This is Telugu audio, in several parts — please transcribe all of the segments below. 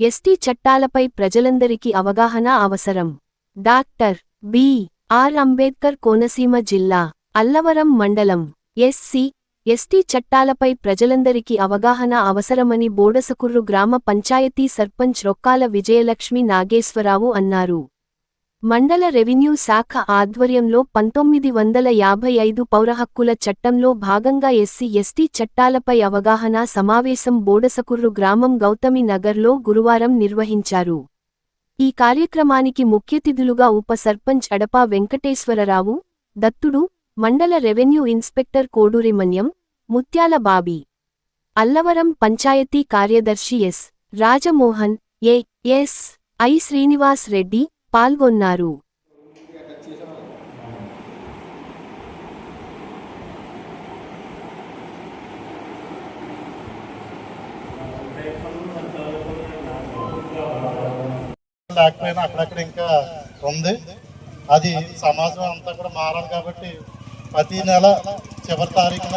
ఎస్టీ చట్టాలపై ప్రజలందరికీ అవగాహన అవసరం. Doctor B. R. Ambedkar Konaseema జిల్లా అల్లవరం మండలం ఎస్సీ. ఎస్టీ చట్టాలపై ప్రజలందరికీ అవగాహన అవసరమని బోడసకుర్రు గ్రామ పంచాయతీ సర్పంచ్ రొక్కాల విజయలక్ష్మి నాగేశ్వరరావు అన్నారు. మండల రెవెన్యూ శాఖ ఆధ్వర్యంలో పంతొమ్మిది వందల యాభై ఐదు పౌరహక్కుల చట్టంలో భాగంగా ఎస్సీ ఎస్టీ చట్టాలపై అవగాహన సమావేశం బోడసకుర్రు గ్రామం గౌతమి నగర్లో గురువారం నిర్వహించారు. ఈ కార్యక్రమానికి ముఖ్యతిథులుగా ఉప సర్పంచ్ అడపా వెంకటేశ్వరరావు దత్తుడు మండల రెవెన్యూ ఇన్స్పెక్టర్ కోడూరిమన్యం ముత్యాల బాబీ అల్లవరం పంచాయతీ కార్యదర్శి S. Rajamohan A. S. I. Srinivas Reddy పాల్గొన్నారు. లేకపోయినా అక్కడక్కడ ఇంకా ఉంది. అది సమాజం అంతా కూడా మారాలి కాబట్టి ప్రతి నెల చివరి తారీఖున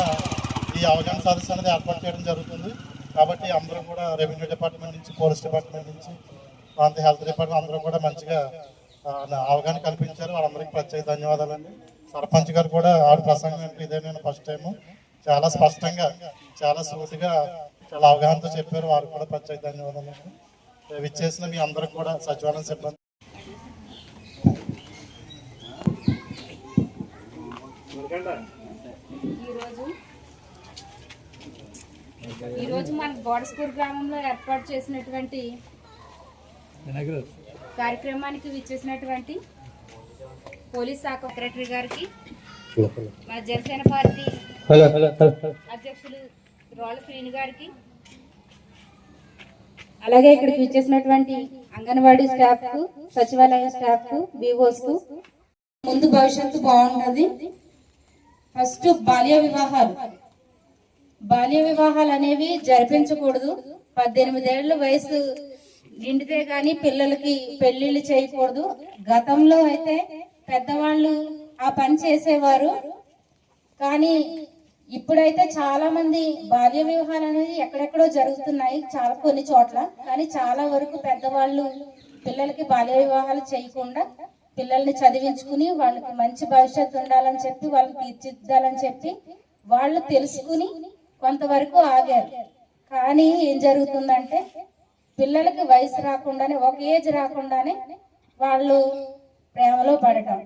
ఈ అవగాహన సదస్సు అనేది ఏర్పాటు చేయడం జరుగుతుంది. కాబట్టి అందరూ కూడా రెవెన్యూ డిపార్ట్మెంట్ నుంచి పోలీస్ డిపార్ట్మెంట్ నుంచి ప్రాంత హెల్త్ డిపార్ట్మెంట్ అందరూ కూడా మంచిగా అవగాహన కల్పించారు. వాళ్ళందరికీ ప్రత్యేక ధన్యవాదాలండి. సర్పంచ్ గారు కూడా ఆవిడ ప్రసంగం అంటే ఇదే నేను ఫస్ట్ టైం చాలా స్పష్టంగా చాలా సూటిగా చాలా అవగాహనతో చెప్పారు. వారు కూడా ప్రత్యేక ధన్యవాదాలు విచ్చేసిన మీ అందరికి కూడా సచివాలయం సిబ్బంది ఈరోజు ఈరోజు మన గోడస్కూర్ గ్రామంలో ఏర్పాటు చేసినటువంటి కార్యక్రమానికి విచ్చేసినటువంటి పోలీస్ శాఖ సెక్రటరీ గారికి మన జనసేన పార్టీ అధ్యక్షులు రోళ్ళ శ్రీని గారికి అలాగే ఇక్కడికి విచ్చేసినటువంటి అంగన్వాడీ స్టాఫ్కు సచివాలయ స్టాఫ్కు బీఓస్కు ముందు భవిష్యత్తు బాగుంటుంది. ఫస్ట్ బాల్య వివాహాలు. బాల్య వివాహాలు అనేవి జరిపించకూడదు. పద్దెనిమిదేళ్ళ వయసు నిండితే గాని పిల్లలకి పెళ్ళిళ్ళు చేయకూడదు. గతంలో అయితే పెద్దవాళ్ళు ఆ పని చేసేవారు. కానీ ఇప్పుడైతే చాలా మంది బాల్య వివాహాలు అనేది ఎక్కడెక్కడో జరుగుతున్నాయి చాలా కొన్ని చోట్ల. కానీ చాలా వరకు పెద్దవాళ్ళు పిల్లలకి బాల్య వివాహాలు చేయకుండా పిల్లల్ని చదివించుకుని వాళ్ళకి మంచి భవిష్యత్తు ఉండాలని చెప్పి వాళ్ళు తీర్చిదిద్దాలని చెప్పి వాళ్ళు తెలుసుకుని కొంతవరకు ఆగారు. కానీ ఏం జరుగుతుందంటే పిల్లలకి వయసు రాకుండానే ఒక ఏజ్ రాకుండానే వాళ్ళు ప్రేమలో పడటం.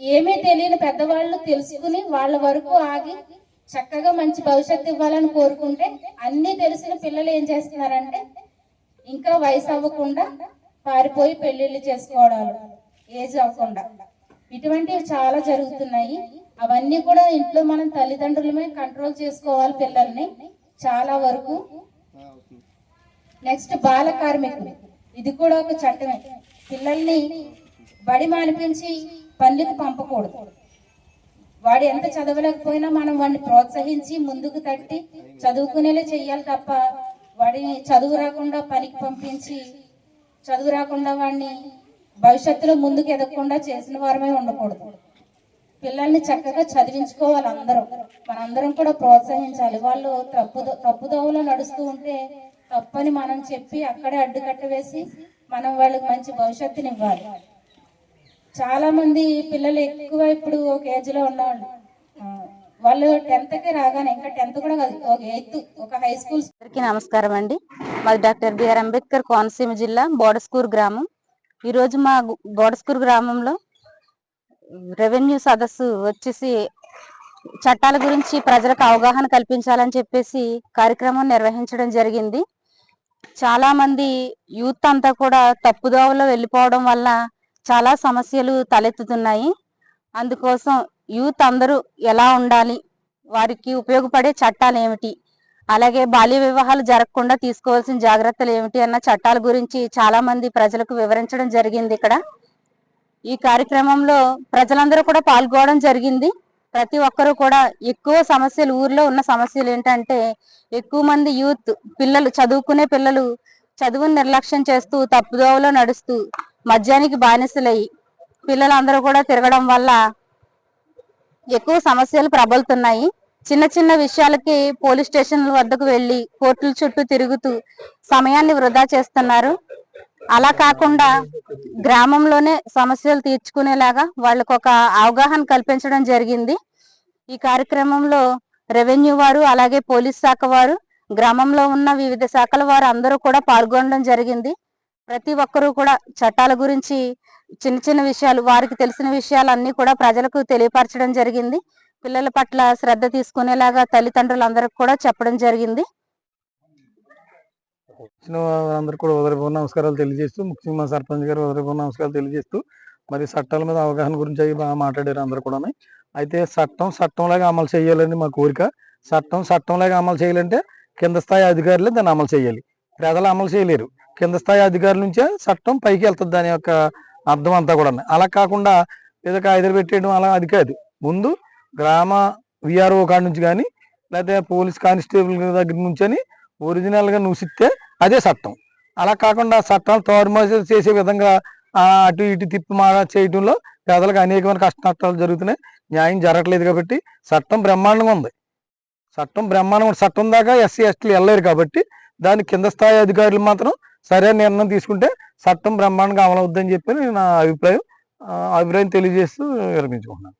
ఏమీ తెలియని పెద్దవాళ్ళు తెలుసుకుని వాళ్ళ వరకు ఆగి చక్కగా మంచి భవిష్యత్తు ఇవ్వాలని కోరుకుంటే అన్ని తెలిసిన పిల్లలు ఏం చేస్తున్నారంటే ఇంకా వయసు అవ్వకుండా పారిపోయి పెళ్ళిళ్ళు చేసుకోవడాలు ఏజ్ అవ్వకుండా. ఇటువంటివి చాలా జరుగుతున్నాయి. అవన్నీ కూడా ఇంట్లో మనం తల్లిదండ్రులమే కంట్రోల్ చేసుకోవాలి పిల్లల్ని. చాలా వరకు నెక్స్ట్ బాల కార్మికులు ఇది కూడా ఒక చట్టమే. పిల్లల్ని బడి మానిపించి పనులకు పంపకూడదు. వాడు ఎంత చదవలేకపోయినా మనం వాడిని ప్రోత్సహించి ముందుకు తట్టి చదువుకునేలా చెయ్యాలి తప్ప వాడిని చదువు రాకుండా పనికి పంపించి చదువు రాకుండా వాడిని భవిష్యత్తులో ముందుకు ఎదగకుండా చేసిన వారమే ఉండకూడదు. పిల్లల్ని చక్కగా చదివించుకోవాలి అందరం. మనందరం కూడా ప్రోత్సహించాలి. వాళ్ళు తప్పు తప్పుదోవలో నడుస్తూ ఉంటే తప్పని మనం చెప్పి అక్కడే అడ్డుకట్ట వేసి మనం వాళ్ళకి మంచి భవిష్యత్తుని ఇవ్వాలి. చాలా మంది పిల్లలు ఎక్కువ ఇప్పుడు ఒక ఏజ్లో ఉన్నవాళ్ళు. వాళ్ళు టెన్త్కి రాగానే ఇంకా టెన్త్ కూడా కాదు ఒక ఎయిత్ ఒక హై స్కూల్ అందరికీ నమస్కారం అండి. మాది డాక్టర్ బిఆర్ అంబేద్కర్ కోనసీమ జిల్లా బోడస్కూర్ గ్రామం. ఈరోజు మా బోడస్కూర్ గ్రామంలో రెవెన్యూ సదస్సు వచ్చేసి చట్టాల గురించి ప్రజలకు అవగాహన కల్పించాలని చెప్పేసి కార్యక్రమం నిర్వహించడం జరిగింది. చాలా మంది యూత్ అంతా కూడా తప్పుదోవలో వెళ్ళిపోవడం వల్ల చాలా సమస్యలు తలెత్తుతున్నాయి. అందుకోసం యూత్ అందరూ ఎలా ఉండాలి? వారికి ఉపయోగపడే చట్టాలు ఏమిటి? అలాగే బాల్య వివాహాలు జరగకుండా తీసుకోవాల్సిన జాగ్రత్తలు ఏమిటి అన్న చట్టాల గురించి చాలా మంది ప్రజలకు వివరించడం జరిగింది ఇక్కడ. ఈ కార్యక్రమంలో ప్రజలందరూ కూడా పాల్గొనడం జరిగింది. ప్రతి ఒక్కరూ కూడా ఎక్కువ సమస్యలు ఊర్లో ఉన్న సమస్యలు ఏంటంటే ఎక్కువ మంది యూత్ పిల్లలు చదువుకునే పిల్లలు చదువుని నిర్లక్ష్యం చేస్తూ తప్పుదోవలో నడుస్తూ మద్యానికి బానిసలై పిల్లలందరూ కూడా తిరగడం వల్ల ఎక్కువ సమస్యలు ప్రబలుతున్నాయి. చిన్న చిన్న విషయాలకి పోలీస్ స్టేషన్ల వద్దకు వెళ్ళి కోర్టుల చుట్టూ తిరుగుతూ సమయాన్ని వృధా చేస్తున్నారు. అలా కాకుండా గ్రామంలోనే సమస్యలు తీర్చుకునేలాగా వాళ్ళకు ఒక అవగాహన కల్పించడం జరిగింది. ఈ కార్యక్రమంలో రెవెన్యూ వారు అలాగే పోలీస్ శాఖ వారు గ్రామంలో ఉన్న వివిధ శాఖల వారు అందరూ కూడా పాల్గొనడం జరిగింది. ప్రతి ఒక్కరూ కూడా చట్టాల గురించి చిన్న చిన్న విషయాలు వారికి తెలిసిన విషయాలు కూడా ప్రజలకు తెలియపరచడం జరిగింది. పిల్లల పట్ల శ్రద్ధ తీసుకునేలాగా తల్లిదండ్రులు అందరికి కూడా చెప్పడం జరిగింది. వచ్చిన వారందరూ కూడా ఉదయపూర్ణ నమస్కారాలు తెలియజేస్తూ ముఖ్యంగా మా సర్పంచ్ గారు ఉదయపూర్ణ నమస్కారాలు తెలియజేస్తూ మరి చట్టాల మీద అవగాహన గురించి అవి బాగా మాట్లాడారు అందరూ కూడా అయితే చట్టం చట్టంలాగా అమలు చేయాలని మా కోరిక. చట్టం చట్టంలాగా అమలు చేయాలంటే కింద స్థాయి అధికారులే దాన్ని అమలు చేయాలి. ప్రజలు అమలు చేయలేరు. కింద స్థాయి అధికారుల నుంచే చట్టం పైకి వెళ్తుంది దాని యొక్క అర్థం అంతా కూడా అలా కాకుండా ఏదో కాయిదలు పెట్టేయడం అలా అది కాదు. ముందు గ్రామ విఆర్ఓ కాడ నుంచి కానీ లేకపోతే పోలీస్ కానిస్టేబుల్ దగ్గర నుంచి అని ఒరిజినల్గా అదే చట్టం అలా కాకుండా చట్టాలు తారుమారు చేసే విధంగా అటు ఇటు తిప్పి మా చేయడంలో పేదలకు అనేకమైన కష్ట నష్టాలు జరుగుతున్నాయి. న్యాయం జరగట్లేదు కాబట్టి చట్టం బ్రహ్మాండంగా ఉంది. చట్టం బ్రహ్మాండంగా ఉంది. చట్టం దాకా ఎస్సీ ఎస్టీలు వెళ్ళలేరు కాబట్టి దాని కింద స్థాయి అధికారులు మాత్రం సరైన నిర్ణయం తీసుకుంటే చట్టం బ్రహ్మాండంగా అమలవుద్దని చెప్పి నా అభిప్రాయం అభిప్రాయం తెలియజేస్తూ విరమించుకుంటున్నాను.